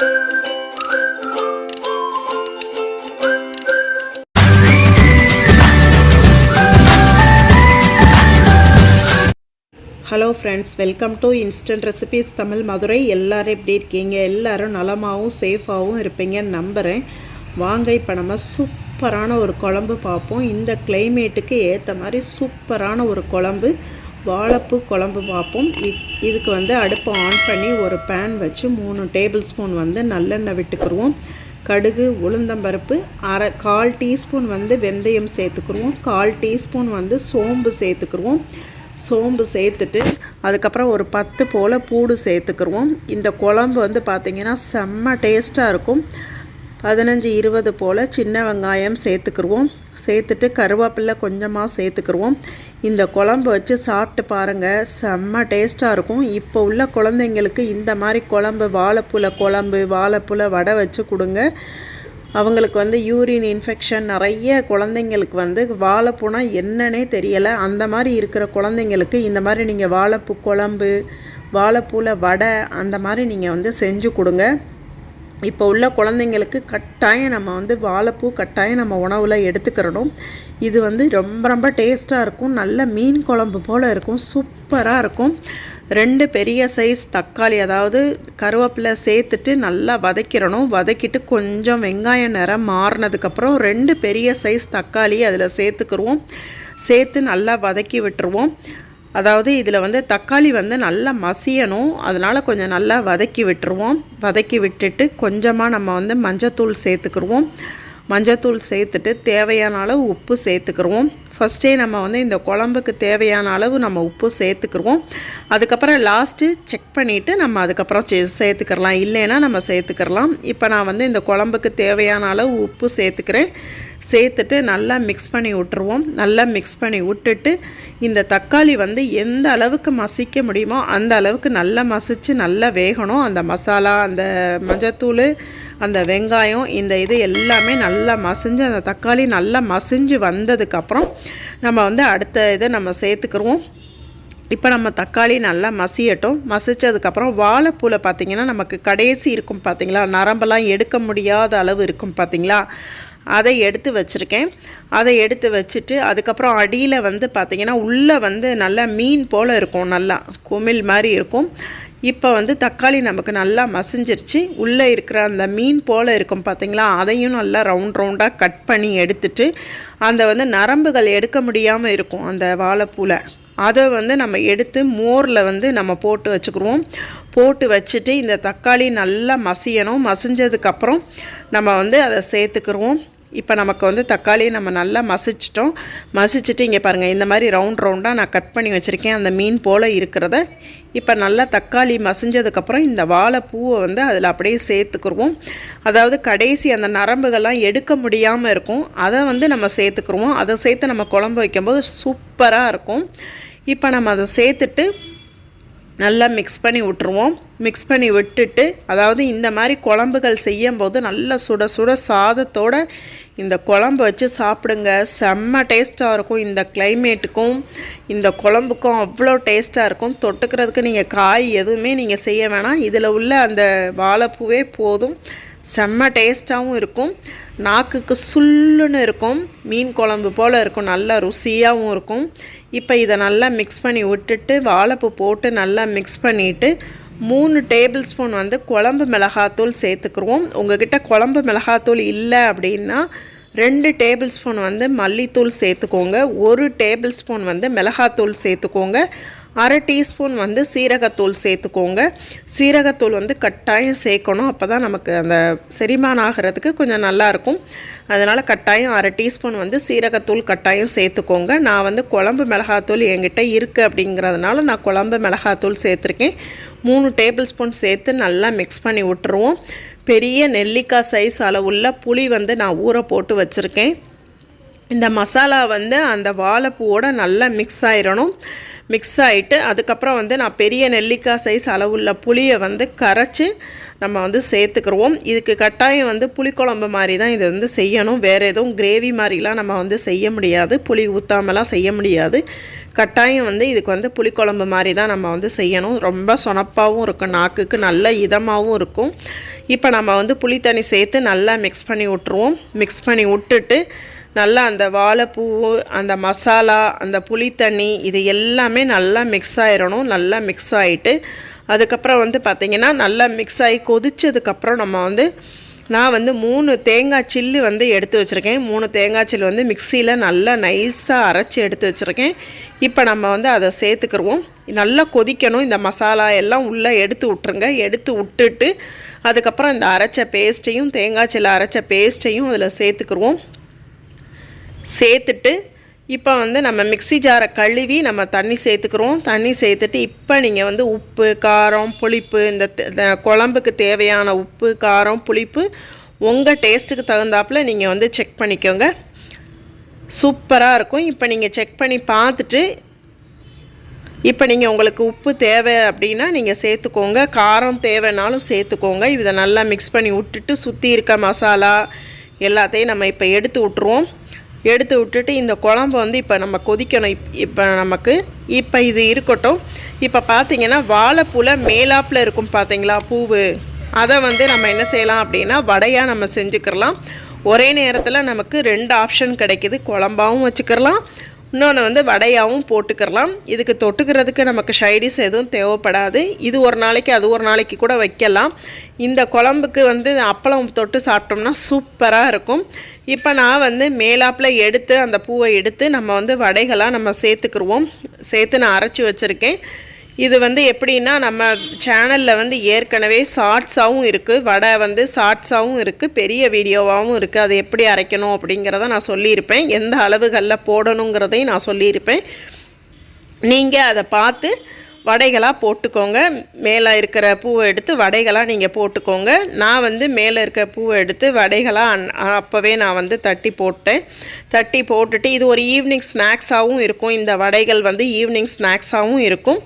Hello friends welcome to instant recipes Tamil Madurai எல்லோரும் எப்படி இருக்கீங்க? எல்லோரும் நலமாகவும் சேஃபாகவும் இருப்பீங்கன்னு நம்புகிறேன் வாங்க இப்போ நம்ம சூப்பரான ஒரு குழம்பு பார்ப்போம். இந்த கிளைமேட்டுக்கு ஏற்ற மாதிரி சூப்பரான ஒரு குழம்பு. வாழைப்பூ குழம்பு பார்ப்போம். இதுக்கு வந்து அடுப்பை ஆன் பண்ணி ஒரு பேன் வச்சு மூணு டேபிள் ஸ்பூன் வந்து நல்லெண்ணெய் விட்டுக்குருவோம். கடுகு உளுந்தம்பருப்பு அரை கால் டீஸ்பூன் வந்து வெந்தயம் சேர்த்துக்குருவோம். கால் டீஸ்பூன் வந்து சோம்பு சேர்த்துக்குருவோம். சோம்பு சேர்த்துட்டு அதுக்கப்புறம் ஒரு பத்து போல் பூடு சேர்த்துக்குருவோம். இந்த குழம்பு வந்து பார்த்திங்கன்னா செம்ம டேஸ்ட்டாக இருக்கும். பதினஞ்சு இருபது போல் சின்ன வெங்காயம் சேர்த்துக்குருவோம். சேர்த்துட்டு கருவேப்பிலை கொஞ்சமாக சேர்த்துக்குருவோம். இந்த குழம்பு வச்சு சாப்பிட்டு பாருங்கள் செம்ம டேஸ்ட்டாக இருக்கும். இப்போ உள்ள குழந்தைங்களுக்கு இந்த மாதிரி குழம்பு வாழைப்பூல குழம்பு வாழைப்பூல வடை வச்சு கொடுங்க. அவங்களுக்கு வந்து யூரின் இன்ஃபெக்ஷன் நிறைய குழந்தைங்களுக்கு வந்து வாழைப்பூனா என்னன்னே தெரியலை. அந்த மாதிரி இருக்கிற குழந்தைங்களுக்கு இந்த மாதிரி நீங்கள் வாழைப்பூ குழம்பு வாழைப்பூல வடை அந்த மாதிரி நீங்கள் வந்து செஞ்சு கொடுங்க. இப்போ உள்ள குழந்தைங்களுக்கு கட்டாயம் நம்ம வந்து வாழைப்பூ கட்டாயம் நம்ம உணவில் எடுத்துக்கிறணும். இது வந்து ரொம்ப ரொம்ப டேஸ்ட்டாக இருக்கும். நல்ல மீன் குழம்பு போல் இருக்கும். சூப்பராக இருக்கும். ரெண்டு பெரிய சைஸ் தக்காளி அதாவது கருவேப்பிலை சேர்த்துட்டு நல்லா வதக்கிடணும். வதக்கிட்டு கொஞ்சம் வெங்காயம் நிறம் மாறினதுக்கப்புறம் ரெண்டு பெரிய சைஸ் தக்காளி அதில் சேர்த்துக்கிடுவோம் சேர்த்து நல்லா வதக்கி விட்டுருவோம். அதாவது இதில் வந்து தக்காளி வந்து நல்லா மசியணும். அதனால் கொஞ்சம் நல்லா வதக்கி விட்டுருவோம். வதக்கி விட்டுட்டு கொஞ்சமாக நம்ம வந்து மஞ்சத்தூள் சேர்த்துக்குருவோம். மஞ்சத்தூள் சேர்த்துட்டு தேவையான அளவு உப்பு சேர்த்துக்குருவோம். ஃபஸ்ட்டே நம்ம வந்து இந்த குழம்புக்கு தேவையான அளவு நம்ம உப்பு சேர்த்துக்குருவோம். அதுக்கப்புறம் லாஸ்ட்டு செக் பண்ணிவிட்டு நம்ம அதுக்கப்புறம் சே சேர்த்துக்கிறலாம் இல்லைன்னா நம்ம சேர்த்துக்கிறலாம் இப்போ நான் வந்து இந்த குழம்புக்கு தேவையான அளவு உப்பு சேர்த்துக்கிறேன். சேர்த்துட்டு நல்லா மிக்ஸ் பண்ணி விட்டுருவோம் நல்லா மிக்ஸ் பண்ணி விட்டுட்டு இந்த தக்காளி வந்து எந்த அளவுக்கு மசிக்க முடியுமோ அந்த அளவுக்கு நல்லா மசித்து நல்லா வேகணும். அந்த மசாலா அந்த மஞ்சத்தூள் அந்த வெங்காயம் இந்த இது எல்லாமே நல்லா மசிஞ்சு அந்த தக்காளி நல்லா மசிஞ்சு வந்ததுக்கப்புறம் நம்ம வந்து அடுத்த இதை நம்ம சேர்த்துக்குருவோம். இப்போ நம்ம தக்காளி நல்லா மசியட்டும். மசித்ததுக்கப்புறம் வாழைப்பூவில் பார்த்திங்கன்னா நமக்கு கடைசி இருக்கும் பார்த்திங்களா? நரம்பெல்லாம் எடுக்க முடியாத அளவு இருக்கும் பார்த்திங்களா? அதை எடுத்து வச்சுருக்கேன். அதை எடுத்து வச்சுட்டு அதுக்கப்புறம் அடியில் வந்து பார்த்திங்கன்னா உள்ளே வந்து நல்லா மீன் போல் இருக்கும். நல்லா குமிழ் மாதிரி இருக்கும். இப்போ வந்து தக்காளி நமக்கு நல்லா மசிஞ்சிருச்சு. உள்ளே இருக்கிற அந்த மீன் போல் இருக்கும் பார்த்திங்களா அதையும் நல்லா ரவுண்ட் ரவுண்டாக கட் பண்ணி எடுத்துட்டு அந்த வந்து நரம்புகள் எடுக்க முடியாமல் இருக்கும் அந்த வாழைப்பூவில் அதை வந்து நம்ம எடுத்து மோரில் வந்து நம்ம போட்டு வச்சுக்கிருவோம். போட்டு வச்சுட்டு இந்த தக்காளி நல்லா மசியணும். மசிஞ்சதுக்கப்புறம் நம்ம வந்து அதை சேர்த்துக்கிருவோம். இப்போ நமக்கு வந்து தக்காளியை நம்ம நல்லா மசிச்சிட்டோம். மசிச்சுட்டு இங்கே பாருங்கள் இந்த மாதிரி ரவுண்ட் ரவுண்டாக நான் கட் பண்ணி வச்சுருக்கேன். அந்த மீன் போல் இருக்கிறத. இப்போ நல்லா தக்காளி மசிஞ்சதுக்கப்புறம் இந்த வாழைப்பூவை வந்து அதில் அப்படியே சேர்த்துக்குருவோம். அதாவது கடைசி அந்த நரம்புகள்லாம் எடுக்க முடியாமல் இருக்கும். அதை வந்து நம்ம சேர்த்துக்குருவோம். அதை சேர்த்து நம்ம குழம்பு வைக்கும்போது சூப்பராக இருக்கும். இப்போ நம்ம அதை சேர்த்துட்டு நல்லா மிக்ஸ் பண்ணி விட்டுருவோம். மிக்ஸ் பண்ணி விட்டுட்டு அதாவது இந்த மாதிரி குழம்புகள் செய்யும்போது நல்லா சுட சுட சாதத்தோட இந்த குழம்பு வச்சு சாப்பிடுங்க. செம்ம டேஸ்ட்டாக இருக்கும். இந்த கிளைமேட்டுக்கும் இந்த குழம்புக்கும் அவ்வளோ டேஸ்ட்டாக இருக்கும். தொட்டுக்கிறதுக்கு நீங்கள் காய் எதுவுமே நீங்கள் செய்ய வேணாம். இதில் உள்ள அந்த வாழைப்பூவே போதும். செம்ம டேஸ்ட்டாகவும் இருக்கும். நாக்குக்கு சுள்ளுன்னு இருக்கும். மீன் குழம்பு போல் இருக்கும். நல்லா ருசியாகவும் இருக்கும். இப்போ இதை நல்லா மிக்ஸ் பண்ணி விட்டுட்டு வாழைப்பூ போட்டு நல்லா மிக்ஸ் பண்ணிவிட்டு மூணு டேபிள் ஸ்பூன் வந்து குழம்பு மிளகாத்தூள் சேர்த்துக்குருவோம். உங்ககிட்ட குழம்பு மிளகாத்தூள் இல்லை அப்படின்னா ரெண்டு டேபிள் ஸ்பூன் வந்து மல்லித்தூள் சேர்த்துக்கோங்க. ஒரு டேபிள் ஸ்பூன் வந்து மிளகாத்தூள் சேர்த்துக்கோங்க. அரை டீஸ்பூன் வந்து சீரகத்தூள் சேர்த்துக்கோங்க. சீரகத்தூள் வந்து கட்டாயம் சேர்க்கணும். அப்போ தான் நமக்கு அந்த செரிமானம் ஆகிறதுக்கு கொஞ்சம் நல்லாயிருக்கும் அதனால் கட்டாயம் அரை டீஸ்பூன் வந்து சீரகத்தூள் கட்டாயம் சேர்த்துக்கோங்க. நான் வந்து குழம்பு மிளகாத்தூள் என்கிட்ட இருக்குது அப்படிங்கிறதுனால நான் குழம்பு மிளகாத்தூள் சேர்த்துருக்கேன். மூணு டேபிள் ஸ்பூன் சேர்த்து நல்லா மிக்ஸ் பண்ணி விட்டுருவோம். பெரிய நெல்லிக்காய் சைஸ் அளவுள்ள புளி வந்து நான் ஊற போட்டு வச்சுருக்கேன். இந்த மசாலா வந்து அந்த வாழைப்பூவோட நல்லா மிக்ஸ் ஆயிடணும் மிக்ஸ் ஆகிட்டு அதுக்கப்புறம் வந்து நான் பெரிய நெல்லிக்காய் சைஸ் அளவுள்ள புளியை வந்து கரைச்சி நம்ம வந்து சேர்த்துக்குருவோம். இதுக்கு கட்டாயம் வந்து புளிக்குழம்பு மாதிரி தான் இதை வந்து செய்யணும். வேறு எதுவும் கிரேவி மாதிரிலாம் நம்ம வந்து செய்ய முடியாது. புளி ஊற்றாமலாம் செய்ய முடியாது. கட்டாயம் வந்து இதுக்கு வந்து புளிக்குழம்பு மாதிரி தான் நம்ம வந்து செய்யணும். ரொம்ப சொனப்பாகவும் இருக்கும். நாக்குக்கு நல்ல இதமாகவும் இருக்கும். இப்போ நம்ம வந்து புளி தண்ணி சேர்த்து நல்லா மிக்ஸ் பண்ணி விட்ருவோம் மிக்ஸ் பண்ணி விட்டுட்டு நல்லா அந்த வாழைப்பூ அந்த மசாலா அந்த புளி தண்ணி இது எல்லாமே நல்லா மிக்ஸ் ஆயிடணும் நல்லா மிக்ஸ் ஆகிட்டு அதுக்கப்புறம் வந்து பார்த்திங்கன்னா நல்லா மிக்ஸ் ஆகி கொதிச்சதுக்கப்புறம் நம்ம வந்து நான் வந்து மூணு தேங்காய் சில்லு வந்து எடுத்து வச்சுருக்கேன். மூணு தேங்காய் சில்லு வந்து மிக்சியில் நல்லா நைஸாக அரைச்சி எடுத்து வச்சுருக்கேன். இப்போ நம்ம வந்து அதை சேர்த்துக்கிருவோம். நல்லா கொதிக்கணும். இந்த மசாலா எல்லாம் உள்ளே எடுத்து விட்ருங்க எடுத்து விட்டுட்டு அதுக்கப்புறம் இந்த அரைச்ச பேஸ்ட்டையும் தேங்காய் சில்லு அரைச்ச பேஸ்ட்டையும் அதில் சேர்த்துக்கிருவோம். சேர்த்துட்டு இப்போ வந்து நம்ம மிக்சி ஜாரை கழுவி நம்ம தண்ணி சேர்த்துக்கிறோம். தண்ணி சேர்த்துட்டு இப்போ நீங்கள் வந்து உப்பு காரம் புளிப்பு இந்த குழம்புக்கு தேவையான உப்பு காரம் புளிப்பு உங்கள் டேஸ்ட்டுக்கு தகுந்தாப்பில் நீங்கள் வந்து செக் பண்ணிக்கோங்க. சூப்பராக இருக்கும். இப்போ நீங்கள் செக் பண்ணி பார்த்துட்டு இப்போ நீங்கள் உங்களுக்கு உப்பு தேவை அப்படின்னா நீங்கள் சேர்த்துக்கோங்க. காரம் தேவைனாலும் சேர்த்துக்கோங்க. இதை நல்லா மிக்ஸ் பண்ணி விட்டுட்டு சுற்றி இருக்க மசாலா எல்லாத்தையும் நம்ம இப்போ எடுத்து விட்ருவோம் எடுத்து விட்டுட்டு இந்த குழம்பு வந்து இப்போ நம்ம கொதிக்கணும். இப் இப்போ நமக்கு இப்போ இது இருக்கட்டும். இப்போ பார்த்தீங்கன்னா வாழைப்பூவில் மேலாப்பில் இருக்கும் பார்த்தீங்களா பூவு? அதை வந்து நம்ம என்ன செய்யலாம் அப்படின்னா வடையாக நம்ம செஞ்சுக்கிறலாம் ஒரே நேரத்தில் நமக்கு ரெண்டு ஆப்ஷன் கிடைக்கிது. குழம்பாகவும் வச்சுக்கிறலாம் இன்னொன்று வந்து வடையாகவும் போட்டுக்கிறலாம் இதுக்கு தொட்டுக்கிறதுக்கு நமக்கு ஷைடிஸ் எதுவும் தேவைப்படாது. இது ஒரு நாளைக்கு அது ஒரு நாளைக்கு கூட வைக்கலாம். இந்த குழம்புக்கு வந்து அப்பளம் தொட்டு சாப்பிட்டோம்னா சூப்பராக இருக்கும். இப்போ நான் வந்து மேலாப்பில் எடுத்து அந்த பூவை எடுத்து நம்ம வந்து வடைகளாக நம்ம சேர்த்துக்குருவோம். சேர்த்து நான் அரைச்சி வச்சுருக்கேன். இது வந்து எப்படின்னா நம்ம சேனலில் வந்து ஏற்கனவே ஷார்ட்ஸாகவும் இருக்குது வடை வந்து ஷார்ட்ஸாகவும் இருக்குது பெரிய வீடியோவாகவும் இருக்குது அது எப்படி அரைக்கணும் அப்படிங்கிறத நான் சொல்லியிருப்பேன். எந்த அளவுகளில் போடணுங்கிறதையும் நான் சொல்லியிருப்பேன். நீங்கள் அதை பார்த்து வடைகளாக போட்டுக்கோங்க. மேலே இருக்கிற பூவை எடுத்து வடைகளாக நீங்கள் போட்டுக்கோங்க. நான் வந்து மேலே இருக்கிற பூவை எடுத்து வடைகளாக அப்போவே நான் வந்து தட்டி போட்டேன். தட்டி போட்டுட்டு இது ஒரு ஈவினிங் ஸ்நாக்ஸாகவும் இருக்கும். இந்த வடைகள் வந்து ஈவினிங் ஸ்நாக்ஸாகவும் இருக்கும்.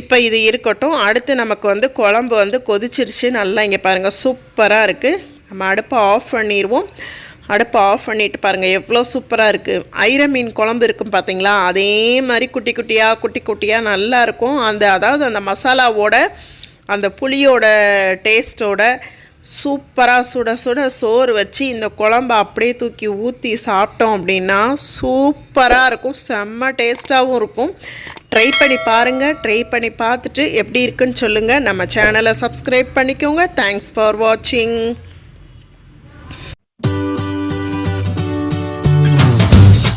இப்போ இது இருக்கட்டும். அடுத்து நமக்கு வந்து குழம்பு வந்து கொதிச்சிருச்சு. நல்லா இங்கே பாருங்கள் சூப்பராக இருக்குது நம்ம அடுப்பை ஆஃப் பண்ணிடுவோம் அடுப்பை ஆஃப் பண்ணிவிட்டு பாருங்கள் எவ்வளோ சூப்பராக இருக்குது ஐர மீன் குழம்பு இருக்கும் பார்த்தீங்களா அதே மாதிரி குட்டி குட்டியாக குட்டி குட்டியாக நல்லா இருக்கும். அந்த அதாவது அந்த மசாலாவோட அந்த புளியோட டேஸ்ட்டோட சூப்பராக சுட சுட சோறு வச்சு இந்த குழம்ப அப்படியே தூக்கி ஊற்றி சாப்பிட்டோம் அப்படின்னா சூப்பராக இருக்கும். செம்ம டேஸ்ட்டாகவும் இருக்கும். ட்ரை பண்ணி பாருங்கள் ட்ரை பண்ணி பார்த்துட்டு எப்படி இருக்குன்னு சொல்லுங்கள் நம்ம சேனலை சப்ஸ்கிரைப் பண்ணிக்கோங்க. தேங்க்ஸ் ஃபார் வாட்சிங்